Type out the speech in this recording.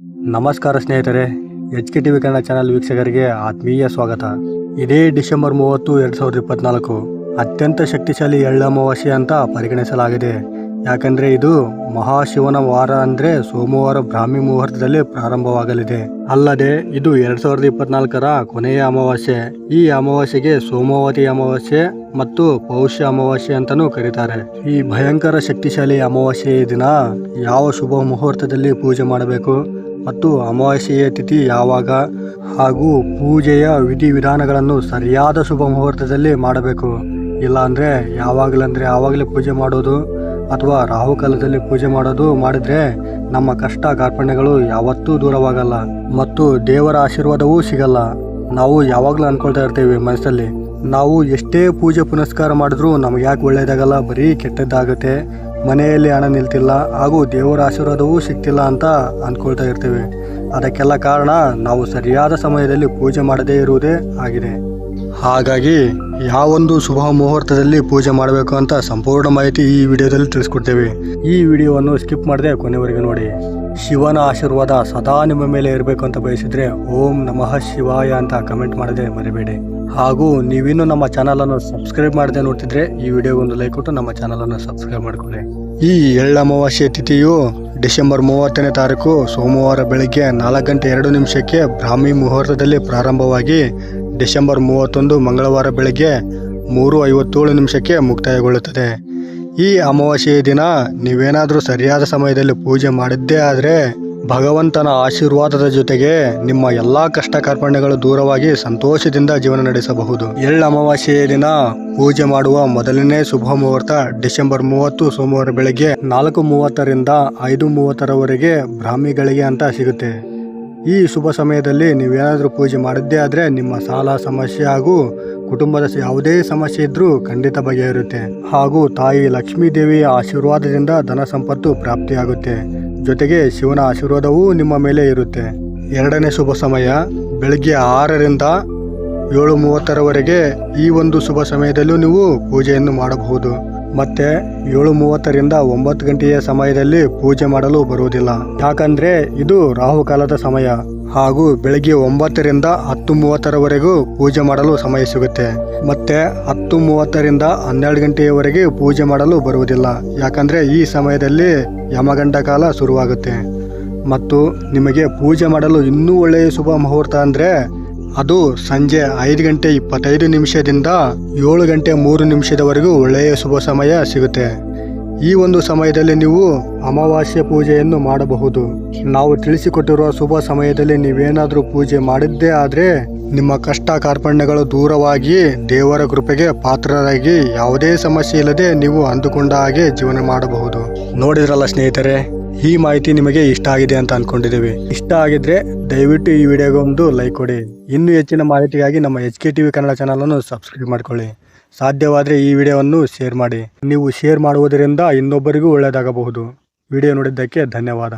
ನಮಸ್ಕಾರ ಸ್ನೇಹಿತರೆ H K T V Kannada channel ವೀಕ್ಷಕರಿಗೆ ಆತ್ಮೀಯ ಸ್ವಾಗತ. ಇದೇ ಡಿಸೆಂಬರ್ ಮೂವತ್ತು, ಎರಡು ಸಾವಿರದ ಇಪ್ಪತ್ನಾಲ್ಕು. ಅತ್ಯಂತ ಶಕ್ತಿಶಾಲಿ ಎಳ್ಳಮಾವಾಸ್ಯೆ ಅಂತ ಪರಿಗಣಿಸಲಾಗಿದೆ. ಯಾಕಂದ್ರೆ ಇದು ಮಹಾಶಿವನ ವಾರ ಅಂದ್ರೆ ಸೋಮವಾರ ಬ್ರಾಹ್ಮಿ ಮುಹೂರ್ತದಲ್ಲಿ ಪ್ರಾರಂಭವಾಗಲಿದೆ. ಅಲ್ಲದೆ ಇದು ಎರಡ್ ಸಾವಿರದ ಇಪ್ಪತ್ನಾಲ್ಕರ ಕೊನೆಯ ಅಮಾವಾಸ್ಯೆ. ಈ ಅಮಾವಾಸ್ಯೆಗೆ ಸೋಮವತಿ ಅಮಾವಾಸ್ಯೆ ಮತ್ತು ಪೌಷ್ಯ ಅಮಾವಾಸ್ಯೆ ಅಂತಲೂ ಕರೀತಾರೆ. ಈ ಭಯಂಕರ ಶಕ್ತಿಶಾಲಿ ಅಮಾವಾಸ್ಯೆಯ ದಿನ ಯಾವ ಶುಭ ಮುಹೂರ್ತದಲ್ಲಿ ಪೂಜೆ ಮಾಡಬೇಕು? ಮತ್ತು ಅಮಾವಾಸ್ಯೆಯ ತಿಥಿ ಯಾವಾಗ ಹಾಗೂ ಪೂಜೆಯ ವಿಧಿವಿಧಾನಗಳನ್ನು ಸರಿಯಾದ ಶುಭ ಮುಹೂರ್ತದಲ್ಲಿ ಮಾಡಬೇಕು. ಇಲ್ಲಾಂದರೆ ಯಾವಾಗಲಂದರೆ ಆವಾಗಲೇ ಪೂಜೆ ಮಾಡೋದು ಅಥವಾ ರಾಹುಕಾಲದಲ್ಲಿ ಪೂಜೆ ಮಾಡೋದು ಮಾಡಿದರೆ ನಮ್ಮ ಕಷ್ಟ ಕಾರ್ಪಣ್ಯಗಳು ಯಾವತ್ತೂ ದೂರವಾಗಲ್ಲ ಮತ್ತು ದೇವರ ಆಶೀರ್ವಾದವೂ ಸಿಗಲ್ಲ. ನಾವು ಯಾವಾಗಲೂ ಅನ್ಕೊಳ್ತಾ ಇರ್ತೇವೆ ಮನಸ್ಸಲ್ಲಿ. ನಾವು ಎಷ್ಟೇ ಪೂಜೆ ಪುನಸ್ಕಾರ ಮಾಡಿದ್ರೂ ನಮಗೆ ಯಾಕೆ ಒಳ್ಳೆಯದಾಗಲ್ಲ ಬರೀ ಕೆಟ್ಟದ್ದಾಗುತ್ತೆ. ಮನೆಯಲ್ಲಿ ಹಣ ನಿಲ್ತಿಲ್ಲ, ಹಾಗೂ ದೇವರ ಆಶೀರ್ವಾದವೂ ಸಿಗ್ತಿಲ್ಲ ಅಂತ ಅಂದ್ಕೊಳ್ತಾ ಇರ್ತೀವಿ. ಅದಕ್ಕೆಲ್ಲ ಕಾರಣ ನಾವು ಸರಿಯಾದ ಸಮಯದಲ್ಲಿ ಪೂಜೆ ಮಾಡದೇ ಇರುವುದೇ ಆಗಿದೆ. ಹಾಗಾಗಿ ಯಾವೊಂದು ಶುಭ ಮುಹೂರ್ತದಲ್ಲಿ ಪೂಜೆ ಮಾಡಬೇಕು ಅಂತ ಸಂಪೂರ್ಣ ಮಾಹಿತಿ ಈ ವಿಡಿಯೋದಲ್ಲಿ ತಿಳಿಸ್ಕೊಡ್ತೇವೆ. ಈ ವಿಡಿಯೋವನ್ನು ಸ್ಕಿಪ್ ಮಾಡದೆ ಕೊನೆವರೆಗೆ ನೋಡಿ. ಶಿವನ ಆಶೀರ್ವಾದ ಸದಾ ನಿಮ್ಮ ಮೇಲೆ ಇರಬೇಕು ಅಂತ ಬಯಸಿದ್ರೆ ಓಂ ನಮಃ ಶಿವಾಯ ಅಂತ ಕಮೆಂಟ್ ಮಾಡದೆ ಮರಿಬೇಡಿ. ಹಾಗೂ ನೀವಿನ್ನೂ ನಮ್ಮ ಚಾನಲನ್ನು ಸಬ್ಸ್ಕ್ರೈಬ್ ಮಾಡದೆ ನೋಡ್ತಿದ್ರೆ ಈ ವಿಡಿಯೋಗೊಂದು ಲೈಕ್ ಕೊಟ್ಟು ನಮ್ಮ ಚಾನಲನ್ನು ಸಬ್ಸ್ಕ್ರೈಬ್ ಮಾಡ್ಕೊಳ್ಳಿ. ಈ ಎಳ್ಳಮಾವಾಸ್ಯೆ ತಿಥಿಯು ಡಿಸೆಂಬರ್ ಮೂವತ್ತನೇ ತಾರೀಕು ಸೋಮವಾರ ಬೆಳಗ್ಗೆ ನಾಲ್ಕು ಗಂಟೆ ಎರಡು ನಿಮಿಷಕ್ಕೆ ಬ್ರಾಹ್ಮಿ ಮುಹೂರ್ತದಲ್ಲಿ ಪ್ರಾರಂಭವಾಗಿ ಡಿಸೆಂಬರ್ ಮೂವತ್ತೊಂದು ಮಂಗಳವಾರ ಬೆಳಗ್ಗೆ ಮೂರು ಐವತ್ತೇಳು ನಿಮಿಷಕ್ಕೆ ಮುಕ್ತಾಯಗೊಳ್ಳುತ್ತದೆ. ಈ ಅಮಾವಾಸ್ಯೆಯ ದಿನ ನೀವೇನಾದರೂ ಸರಿಯಾದ ಸಮಯದಲ್ಲಿ ಪೂಜೆ ಮಾಡಿದ್ದೇ ಆದರೆ ಭಗವಂತನ ಆಶೀರ್ವಾದದ ಜೊತೆಗೆ ನಿಮ್ಮ ಎಲ್ಲ ಕಷ್ಟ ಕಾರ್ಪಣ್ಯಗಳು ದೂರವಾಗಿ ಸಂತೋಷದಿಂದ ಜೀವನ ನಡೆಸಬಹುದು. ಎಳ್ಳು ಅಮಾವಾಸ್ಯೆಯ ದಿನ ಪೂಜೆ ಮಾಡುವ ಮೊದಲನೇ ಶುಭ ಮುಹೂರ್ತ ಡಿಸೆಂಬರ್ ಮೂವತ್ತು ಸೋಮವಾರ ಬೆಳಗ್ಗೆ ನಾಲ್ಕು ಮೂವತ್ತರಿಂದ ಐದು ಮೂವತ್ತರವರೆಗೆ ಬ್ರಾಹ್ಮಿಗಳಿಗೆ ಅಂತ ಸಿಗುತ್ತೆ. ಈ ಶುಭ ಸಮಯದಲ್ಲಿ ನೀವೇನಾದರೂ ಪೂಜೆ ಮಾಡಿದ್ದೇ ಆದರೆ ನಿಮ್ಮ ಸಾಲ ಸಮಸ್ಯೆ ಹಾಗೂ ಕುಟುಂಬದ ಯಾವುದೇ ಸಮಸ್ಯೆ ಇದ್ದರೂ ಖಂಡಿತ ಬಗೆಹರುತ್ತೆ ಹಾಗೂ ತಾಯಿ ಲಕ್ಷ್ಮೀ ದೇವಿಯ ಆಶೀರ್ವಾದದಿಂದ ಧನ ಸಂಪತ್ತು ಪ್ರಾಪ್ತಿಯಾಗುತ್ತೆ. ಜೊತೆಗೆ ಶಿವನ ಆಶೀರ್ವಾದವೂ ನಿಮ್ಮ ಮೇಲೆ ಇರುತ್ತೆ. ಎರಡನೇ ಶುಭ ಸಮಯ ಬೆಳಗ್ಗೆ ಆರರಿಂದ ಏಳು ಮೂವತ್ತರವರೆಗೆ ಈ ಒಂದು ಶುಭ ಸಮಯದಲ್ಲೂ ನೀವು ಪೂಜೆಯನ್ನು ಮಾಡಬಹುದು. ಮತ್ತೆ ಏಳು ಮೂವತ್ತರಿಂದ ಒಂಬತ್ತು ಗಂಟೆಯ ಸಮಯದಲ್ಲಿ ಪೂಜೆ ಮಾಡಲು ಬರುವುದಿಲ್ಲ. ಯಾಕಂದ್ರೆ ಇದು ರಾಹುಕಾಲದ ಸಮಯ. ಹಾಗೂ ಬೆಳಗ್ಗೆ ಒಂಬತ್ತರಿಂದ ಹತ್ತು ಮೂವತ್ತರವರೆಗೂ ಪೂಜೆ ಮಾಡಲು ಸಮಯ ಸಿಗುತ್ತೆ. ಮತ್ತೆ ಹತ್ತು ಮೂವತ್ತರಿಂದ ಹನ್ನೆರಡು ಗಂಟೆಯವರೆಗೆ ಪೂಜೆ ಮಾಡಲು ಬರುವುದಿಲ್ಲ. ಯಾಕಂದ್ರೆ ಈ ಸಮಯದಲ್ಲಿ ಯಮಗಂಡ ಕಾಲ ಶುರುವಾಗುತ್ತೆ. ಮತ್ತು ನಿಮಗೆ ಪೂಜೆ ಮಾಡಲು ಇನ್ನೂ ಒಳ್ಳೆಯ ಶುಭ ಮುಹೂರ್ತ ಅಂದರೆ ಅದು ಸಂಜೆ ಐದು ಗಂಟೆ ಇಪ್ಪತ್ತೈದು ನಿಮಿಷದಿಂದ ಏಳು ಗಂಟೆ ಮೂರು ನಿಮಿಷದವರೆಗೂ ಒಳ್ಳೆಯ ಶುಭ ಸಮಯ ಸಿಗುತ್ತೆ. ಈ ಒಂದು ಸಮಯದಲ್ಲಿ ನೀವು ಅಮಾವಾಸ್ಯೆ ಪೂಜೆಯನ್ನು ಮಾಡಬಹುದು. ನಾವು ತಿಳಿಸಿಕೊಟ್ಟಿರುವ ಶುಭ ಸಮಯದಲ್ಲಿ ನೀವೇನಾದರೂ ಪೂಜೆ ಮಾಡಿದ್ದೇ ಆದರೆ ನಿಮ್ಮ ಕಷ್ಟ ಕಾರ್ಪಣ್ಯಗಳು ದೂರವಾಗಿ ದೇವರ ಕೃಪೆಗೆ ಪಾತ್ರರಾಗಿ ಯಾವುದೇ ಸಮಸ್ಯೆ ಇಲ್ಲದೆ ನೀವು ಅಂದುಕೊಂಡ ಹಾಗೆ ಜೀವನ ಮಾಡಬಹುದು. ನೋಡಿದ್ರಲ್ಲ ಸ್ನೇಹಿತರೆ ಈ ಮಾಹಿತಿ ನಿಮಗೆ ಇಷ್ಟ ಆಗಿದೆ ಅಂತ ಅನ್ಕೊಂಡಿದ್ದೀವಿ. ಇಷ್ಟ ಆಗಿದ್ರೆ ದಯವಿಟ್ಟು ಈ ವಿಡಿಯೋಗೆ ಒಂದು ಲೈಕ್ ಕೊಡಿ. ಇನ್ನೂ ಹೆಚ್ಚಿನ ಮಾಹಿತಿಗಾಗಿ ನಮ್ಮ H K T V Kannada ಚಾನಲನ್ನು ಸಬ್ಸ್ಕ್ರೈಬ್ ಮಾಡ್ಕೊಳ್ಳಿ. ಸಾಧ್ಯವಾದರೆ ಈ ವಿಡಿಯೋವನ್ನು ಶೇರ್ ಮಾಡಿ. ನೀವು ಶೇರ್ ಮಾಡುವುದರಿಂದ ಇನ್ನೊಬ್ಬರಿಗೂ ಒಳ್ಳೆಯದಾಗಬಹುದು. ವಿಡಿಯೋ ನೋಡಿದ್ದಕ್ಕೆ ಧನ್ಯವಾದ.